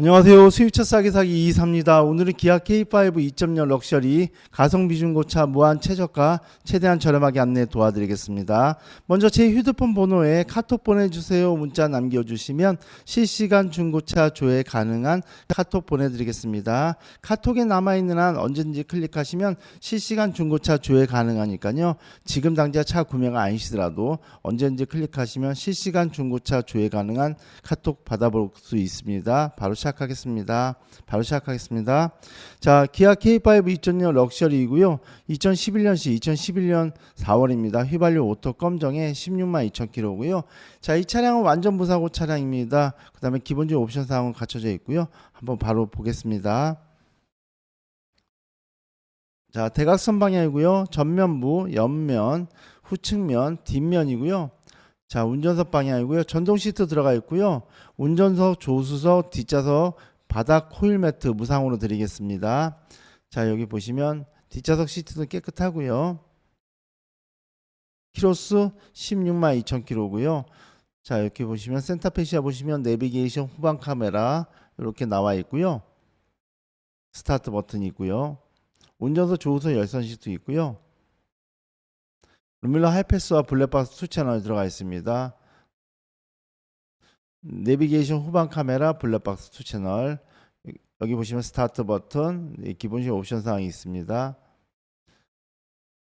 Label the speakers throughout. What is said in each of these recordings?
Speaker 1: 안녕하세요. 수입차 싸게 사기 이사입니다. 오늘은 기아 K5 2.0 럭셔리 가성비 중고차 무한 최저가 최대한 저렴하게 안내 도와드리겠습니다. 먼저 제 휴대폰 번호에 카톡 보내주세요. 문자 남겨주시면 실시간 중고차 조회 가능한 카톡 보내드리겠습니다. 카톡에 남아있는 한 언제든지 클릭하시면 실시간 중고차 조회 가능하니까요. 지금 당장 차 구매가 아니시더라도 언제든지 클릭하시면 실시간 중고차 조회 가능한 카톡 받아볼 수 있습니다. 바로 시작 하겠습니다. 바로 시작하겠습니다. 자, 기아 K5 2.0 럭셔리이고요. 2011년시 2011년 4월입니다. 휘발유 오토 검정에 16만 2천 킬로고요. 자, 이 차량은 완전 무사고 차량입니다. 그 다음에 기본적인 옵션 사항은 갖춰져 있고요. 한번 바로 보겠습니다. 자, 대각선 방향이고요. 전면부, 옆면, 후측면, 뒷면이고요. 자, 운전석 방향이고요. 전동 시트 들어가 있고요. 운전석, 조수석, 뒷좌석, 바닥 코일 매트 무상으로 드리겠습니다. 자, 여기 보시면 뒷좌석 시트도 깨끗하고요. 키로수 16만 2천 킬로고요. 자, 이렇게 보시면 센터페시아 보시면 내비게이션 후방 카메라 이렇게 나와 있고요. 스타트 버튼이 있고요. 운전석 조수석 열선 시트 있고요. 루밀러 하이패스와 블랙박스 투 채널이 들어가 있습니다. 내비게이션 후방 카메라 블랙박스 투 채널 여기 보시면 스타트 버튼 예, 기본식 옵션 사항이 있습니다.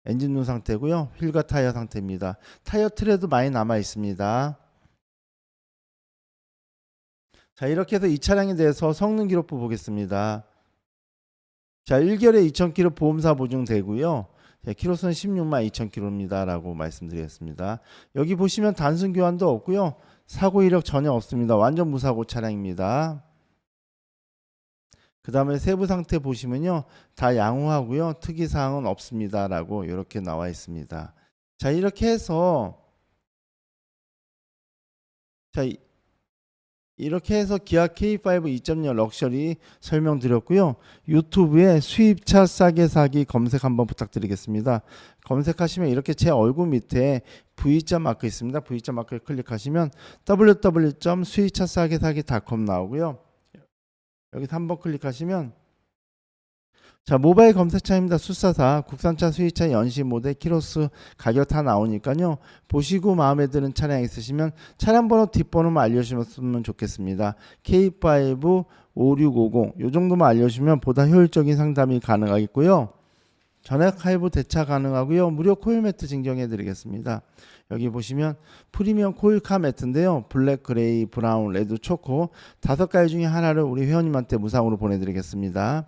Speaker 1: 엔진 눈 상태고요. 휠과 타이어 상태입니다. 타이어 트레도 많이 남아 있습니다. 자 이렇게 해서 이 차량에 대해서 성능 기록부 보겠습니다. 자 1개월에 2,000km 보험사 보증되고요. 자, 키로수는 16만 2천 킬로입니다라고 말씀드리겠습니다. 여기 보시면 단순 교환도 없고요. 사고 이력 전혀 없습니다. 완전 무사고 차량입니다. 그 다음에 세부 상태 보시면요. 다 양호하고요. 특이 사항은 없습니다 라고 이렇게 나와 있습니다. 자 이렇게 해서 자 이- 이렇게 해서 기아 K5 2.0 럭셔리 설명드렸고요. 유튜브에 수입차 싸게 사기 검색 한번 부탁드리겠습니다. 검색하시면 이렇게 제 얼굴 밑에 V자 마크 있습니다. V자 마크를 클릭하시면 www.수입차 싸게 사기.com 나오고요. 여기서 한번 클릭하시면 자 모바일 검색창입니다. 수사사 국산차 수입차 연시 모델 키로수 가격 다 나오니까요. 보시고 마음에 드는 차량 있으시면 차량 번호 뒷번호만 알려주시면 좋겠습니다. K5 5650 요 정도만 알려주시면 보다 효율적인 상담이 가능하겠고요. 전액 할부 대차 가능하고요. 무료 코일 매트 증정해 드리겠습니다. 여기 보시면 프리미엄 코일카 매트인데요. 블랙, 그레이, 브라운, 레드, 초코 다섯 가지 중에 하나를 우리 회원님한테 무상으로 보내드리겠습니다.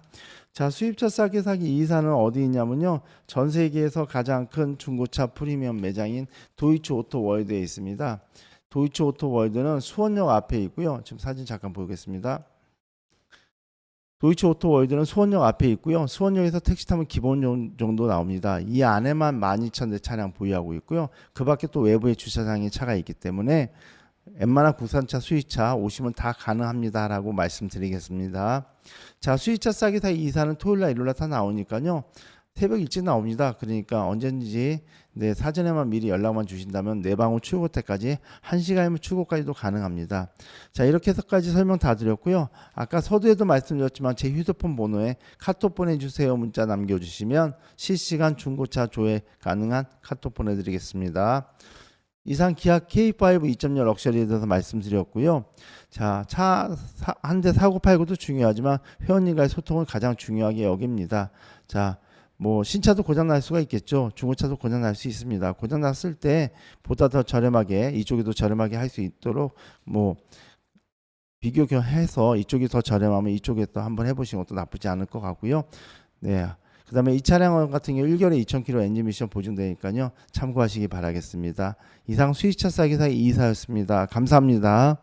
Speaker 1: 자, 수입차 싸게 사기 이사는 어디 있냐면요. 전 세계에서 가장 큰 중고차 프리미엄 매장인 도이치 오토 월드에 있습니다. 도이치 오토 월드는 수원역 앞에 있고요. 지금 사진 잠깐 보겠습니다. 도이치 오토 월드는 수원역 앞에 있고요. 수원역에서 택시 타면 기본 정- 정도 나옵니다. 이 안에만 12,000대 차량 보유하고 있고요. 그 밖에 또 외부에 주차장에 차가 있기 때문에 웬만한 국산차, 수입차 오시면 다 가능합니다라고 말씀드리겠습니다. 자, 수입차 싸게 사 이사는 토요일 날 일요일 날 다 나오니까요. 새벽 일찍 나옵니다. 그러니까 언제든지 네, 사전에만 미리 연락만 주신다면 내방 후 출고 때까지 1시간이면 출고까지도 가능합니다. 자, 이렇게 해서까지 설명 다 드렸고요. 아까 서두에도 말씀드렸지만 제 휴대폰 번호에 카톡 보내주세요 문자 남겨주시면 실시간 중고차 조회 가능한 카톡 보내드리겠습니다. 이상 기아 K5 2.0 럭셔리에 대해서 말씀드렸고요. 자, 차 한 대 사고 팔고도 중요하지만 회원님과의 소통을 가장 중요하게 여깁니다. 자, 뭐 신차도 고장 날 수가 있겠죠. 중고차도 고장 날 수 있습니다. 고장 났을 때 보다 더 저렴하게 이쪽에도 저렴하게 할 수 있도록 뭐 비교해서 이쪽이 더 저렴하면 이쪽에 또 한번 해보시는 것도 나쁘지 않을 것 같고요. 네. 그 다음에 이 차량 같은 경우 1개월에 2,000km 엔진 미션 보증되니까요. 참고하시기 바라겠습니다. 이상 수입차 싸게 사기 이사였습니다. 감사합니다.